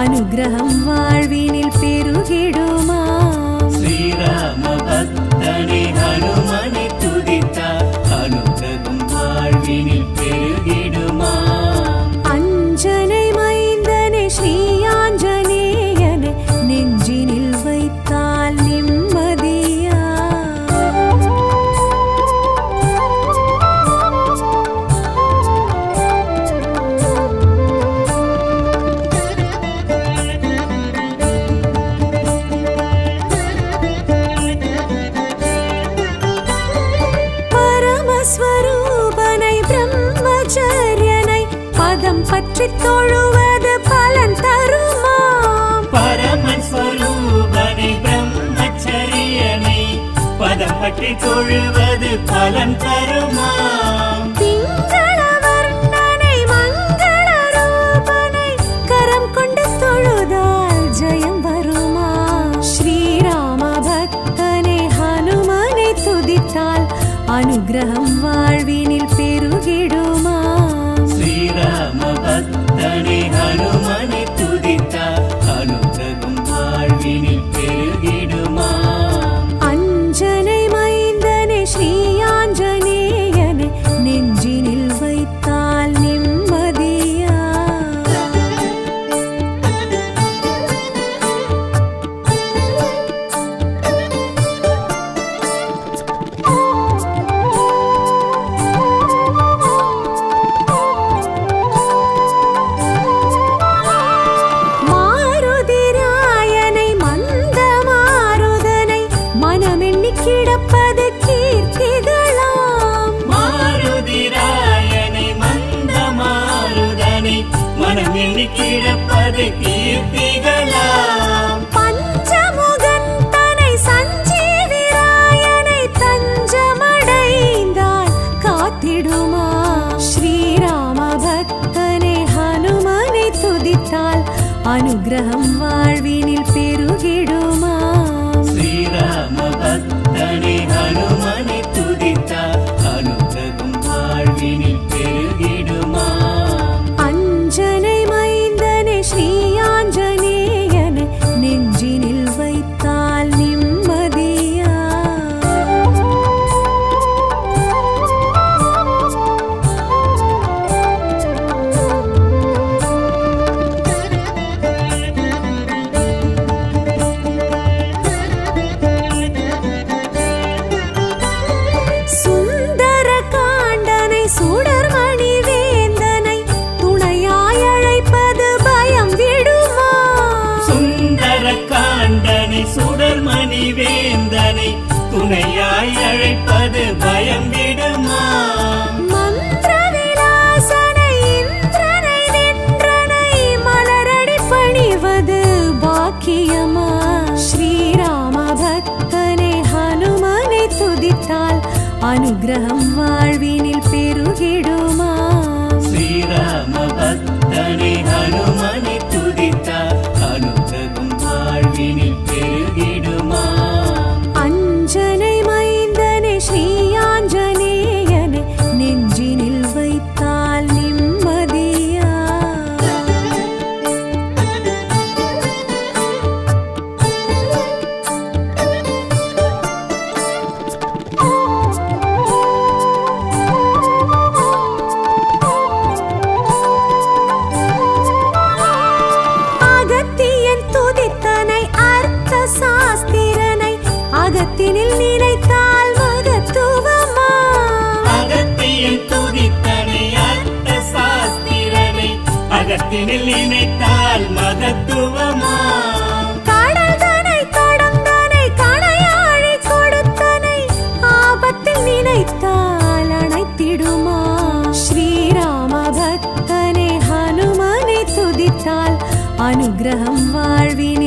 அனுகிரகம் வாழ்வினில் பெருகிடுமாம். ஸ்ரீராம பக்தனை हम அனுகிரகம் வாழ்வினில்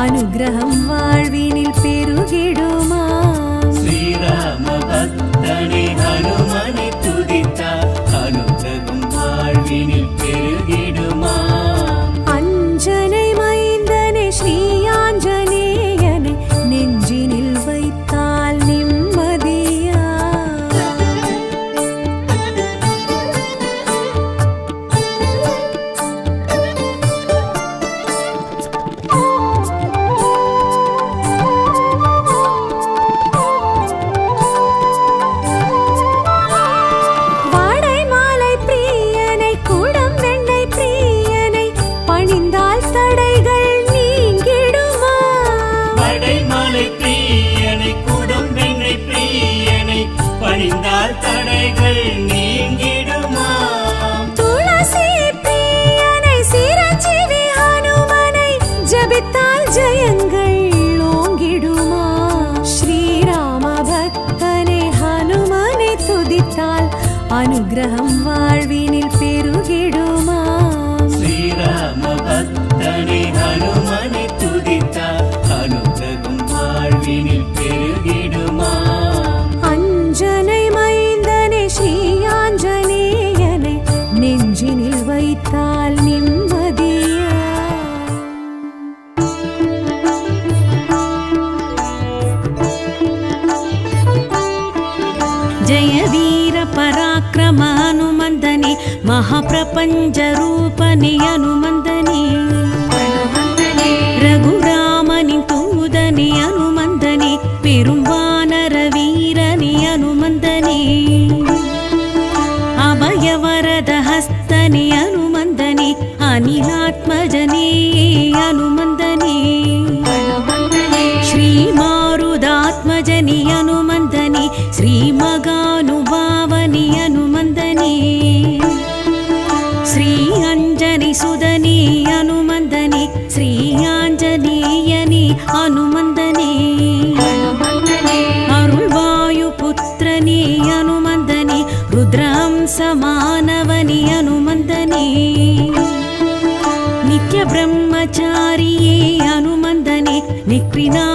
അനുഗ്രഹം വാഴ്വിനിൽ അനുഗ്രഹം വാഴ്വിനിൽ പെരുകിടുമാ ശ്രീരാമ ഭക്തനെ ഹനുമനെ തുതിത്ത അനുഗ്രഹം വാഴ്വിനിൽ പെരുകിടുമാ അഞ്ജനൈ മൈന്ദനെ ശ്രീ ആഞ്ജനേയനെ നെഞ്ചിനിൽ വൈത്താൽ നിമ്മതിയ ജയവീ పరాక్రమ హనుమంతని మహాప్రపంచ రూపని హనుమంతని రఘురామని తూదని హనుమంతని శ్రీ అంజని సుధని అనుమందని శ్రీ ఆంజనేయని అనుమందని అరుణ్వాయు పుత్రని అనుమందని రుద్రం సమానవని అనుమందని నిత్య బ్రహ్మచారియే అనుమందని నిక్రినా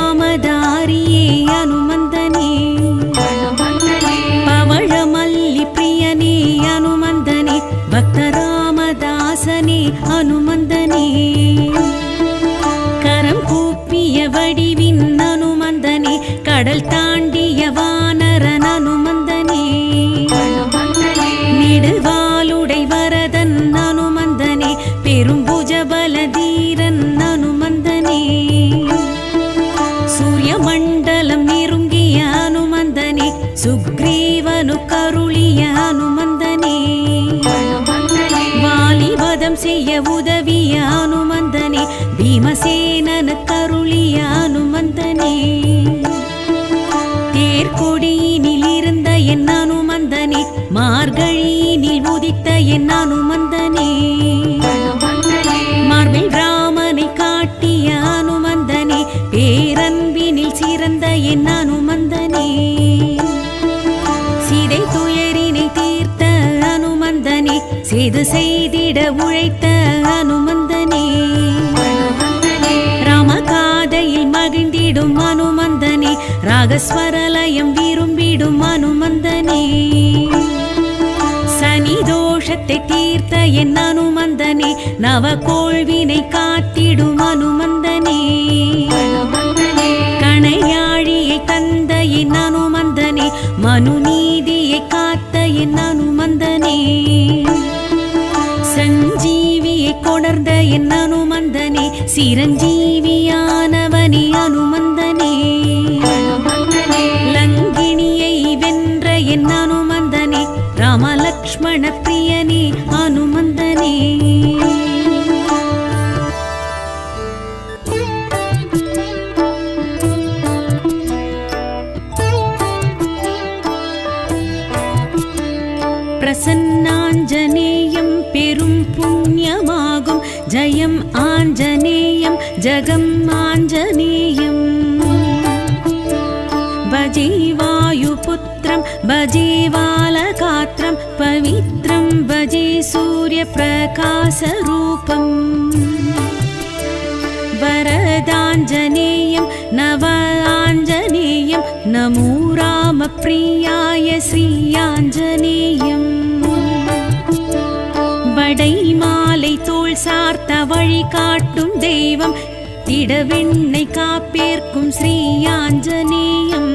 என் அனுமந்தனே மார்பில் ராமனை காட்டிய அனுமந்தனே பேரன்பினில் சிறந்த என் அனுமந்தனே சீதை துயரினை தீர்த்த அனுமந்தனே செய்து செய்திட உழைத்த அனுமந்தனே ராமகாதையில் மகிழ்ந்திடும் அனுமந்தனே ராகஸ்வரலயம் விரும்பிடும் அனுமந்தனே தோஷத்தை தீர்த்த என் அனுமந்தனே நவகோள்வினை காத்திடும் அனுமந்தனே. கணையாழியை தந்த என் அனுமந்தனே மனுநீதியை காத்த என் அனுமந்தனே. சஞ்சீவியை கொணர்ந்த என் அனுமந்தனே சிரஞ்சீவியானவனே सूर्यप्रकाशरूपम् वरदाञ्जनेयं नव आञ्जनेयं नमो रामप्रियाय श्रीयाञ्जनेयम् வடை மாலை தோள் சார்த்த வழி காட்டும் தெய்வம் திடவெண்ணை காப்பேர்க்கும் ஸ்ரீ ஆஞ்சநேயம்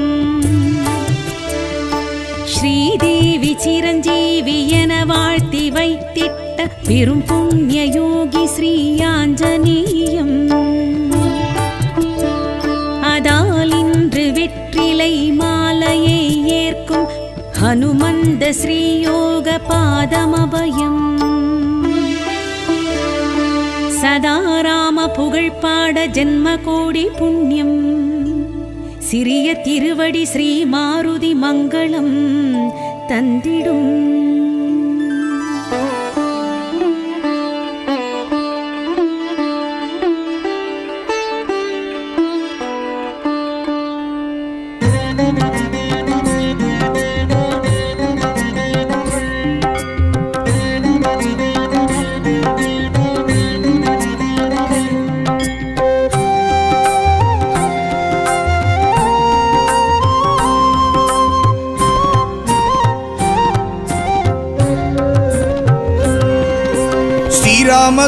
ஸ்ரீதேவி சிரஞ்சீவி என வாழ்த்தி வைத்திட்ட பெரும் புண்ணிய யோகி ஸ்ரீ ஆஞ்சநேயம் அதால் இன்று வெற்றிலை மாலையை ஏற்கும் ஹனுமந்த ஸ்ரீயோக பாதமபயம். சதா ராம புகழ் ஜென்ம கோடி புண்ணியம். சிறிய திருவடி ஸ்ரீ மாருதி மங்களம் தந்திடும்.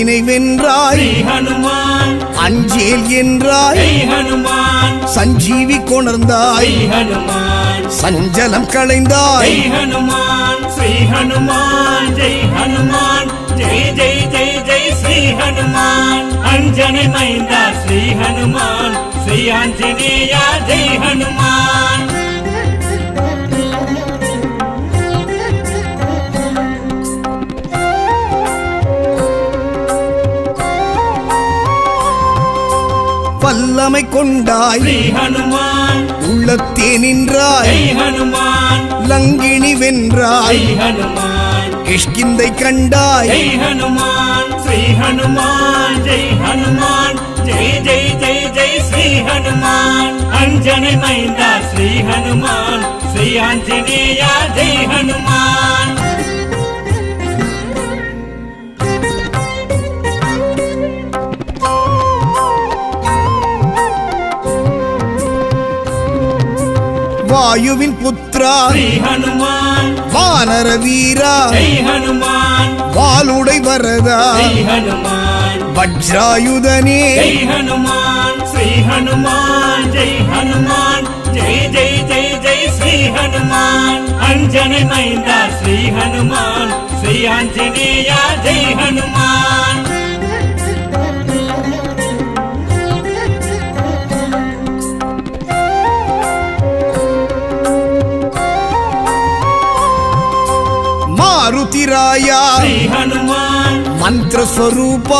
அஞ்சினை வென்றாய் ஹனுமான். அஞ்சேல் என்றாய். ஹனுமான். சஞ்சீவி கொணர்ந்தாய். ஹனுமான். சஞ்சலம் களைந்தாய். ஹனுமான். ஸ்ரீ ஹனுமான். ஜெய் ஹனுமான். ஜெய் ஜெய் ஜெய் ஜெய் ஸ்ரீ ஹனுமான். அஞ்சனை மைந்தா ஸ்ரீ ஹனுமான். ஸ்ரீ ஆஞ்சநேயா ஜெய் ஹனுமான். உள்ளமை கொண்டாய். ஹனுமான். உள்ளத்தே நின்றாய். ஹனுமான். லங்கினி வென்றாய். ஹனுமான். கிஷ்கிந்தை கண்டாய். ஹனுமான். ஸ்ரீ ஹனுமான். ஜெய் ஹனுமான். ஜெய் ஜெய் ஜெய் ஜெய் ஸ்ரீ ஹனுமான். அஞ்சனை மைந்தா ஸ்ரீ ஹனுமான். ஸ்ரீ ஆஞ்சநேயா ஜெய் ஹனுமான். வாயுவின் புத்ரா வானர வீரா. வாலுடை வரதா. வஜ்ராயுதனே. ஹனுமான். ஸ்ரீ ஹனுமான். ஜெய் ஹனுமான். ஜெய் ஜெய் ஜெய் ஜெய் ஸ்ரீ ஹனுமான். அஞ்சனை மைந்தா ஸ்ரீ ஹனுமான். ஸ்ரீ ஆஞ்சநேயா ஜெய் ஹனுமான். வீராயா மந்திரஸ்வரூப.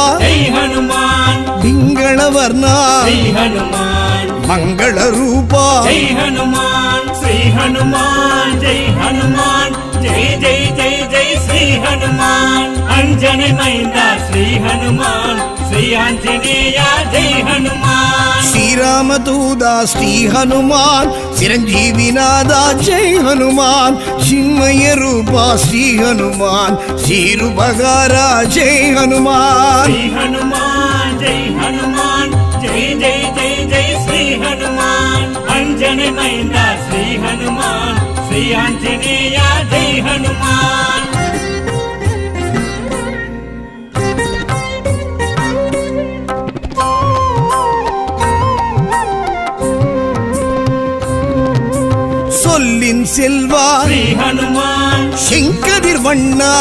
பிங்களவர்ண மங்கள ரூபா ஹனுமான். ஸ்ரீ ஹனுமான். ஜெய் ஹனுமான். ஜெய் ஜெய் ஜெய் ஜெய் ஸ்ரீ ஹனுமான். அஞ்சனை மைந்தா ஸ்ரீ ஹனுமான். శ్రీరామదూదా శ్రీ హనుమాన్ చిరంజీవినాదా జై హనుమాన్ చిన్మయ రూప శ్రీ హనుమాన్ శ్రీరుబగారా జై హనుమాన్ శ్రీ హనుమాన్ జై హనుమాన్ జై జై జై జై శ్రీ హనుమాన్ అంజనమైంద శ్రీ హనుమాన్ శ్రీ ఆంజనేయ జై హనుమాన్ வேலின் செல்வா. ஹனுமான் செங்கதிர் வண்ணா.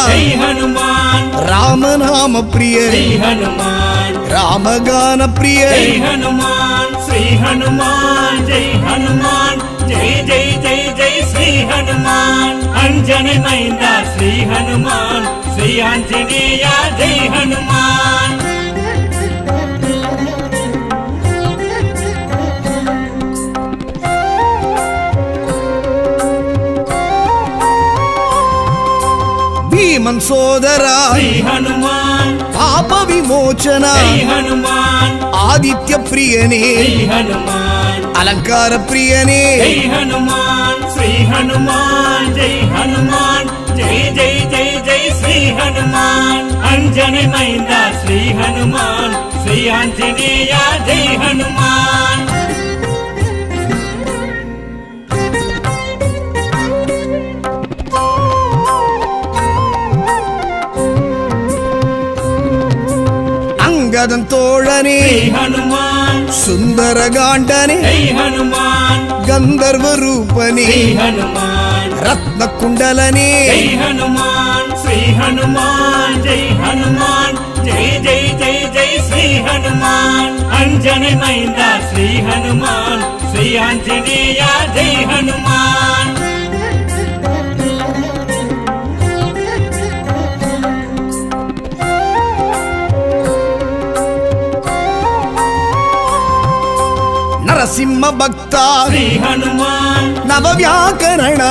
ஹனுமான் ராமநாம பிரிய ஹனுமான் ராமகான பிரிய ஹனுமான் ஸ்ரீ ஹனுமான் ஜெய் ஹனுமான் ஜெய் ஜெய் ஜெய் ஜெய் ஸ்ரீ ஹனுமான் அஞ்சனி மைந்தா ஸ்ரீ ஹனுமான் ஸ்ரீ ஆஞ்சநேயா ஜெய் ஹனுமான் భీమన్ సోదరా శ్రీ హనుమాన్ పాప విమోచన జై హనుమాన్ ఆదిత్య ప్రియనే శ్రీ హనుమాన్ అలంకార ప్రియనే జై హనుమాన్ శ్రీ హనుమాన్ జై హనుమాన్ జై జై జై జై శ్రీ హనుమాన్ అంజనమైంద శ్రీ హనుమాన్ శ్రీ ఆంజనేయ జై హనుమాన్ ஜெகதன் தோழனே. ஹனுமான். சுந்தர காண்டனே ஹனுமான். கந்தர்வ ரூபனே. ஹனுமான். ரத்ன குண்டலனே ஹனுமான். ஸ்ரீ ஹனுமான். ஜெய் ஹனுமான். ஜெய் ஜெய் ஜெய் ஜெய் ஸ்ரீ ஹனுமான். அஞ்சனை மைந்தா ஸ்ரீ ஹனுமான். ஸ்ரீ ஆஞ்சநேயா ஜெய் ஹனுமான். நரசிம்ம பக்தா ஹனுமான் நவவியாக்கரணா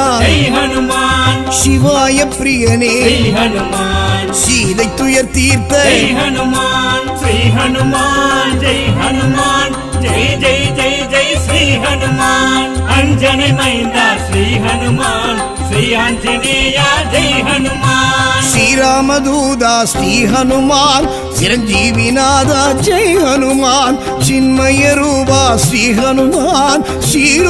ஹனுமான் சிவாய பிரியனே ஹனுமான் சீதை துயர் தீர்த்த ஹனுமான் ஸ்ரீ ஹனுமான் ஜெய் ஹனுமான் ஜெய் ஜெய் ஜெய் ஜெய் ஸ்ரீ ஹனுமான். அஞ்சனை மைந்தா ஸ்ரீ ஹனுமான். ஸ்ரீ ஆஞ்சநேயா ஜெய் ஹனுமான். ஸ்ரீராமதூதா ஸ்ரீ ஹனுமான். சிரஞ்சீவிநாதா ஜெய் ஹனுமான். சின்மய ரூபா ஸ்ரீ ஹனுமான். ஸ்ரீ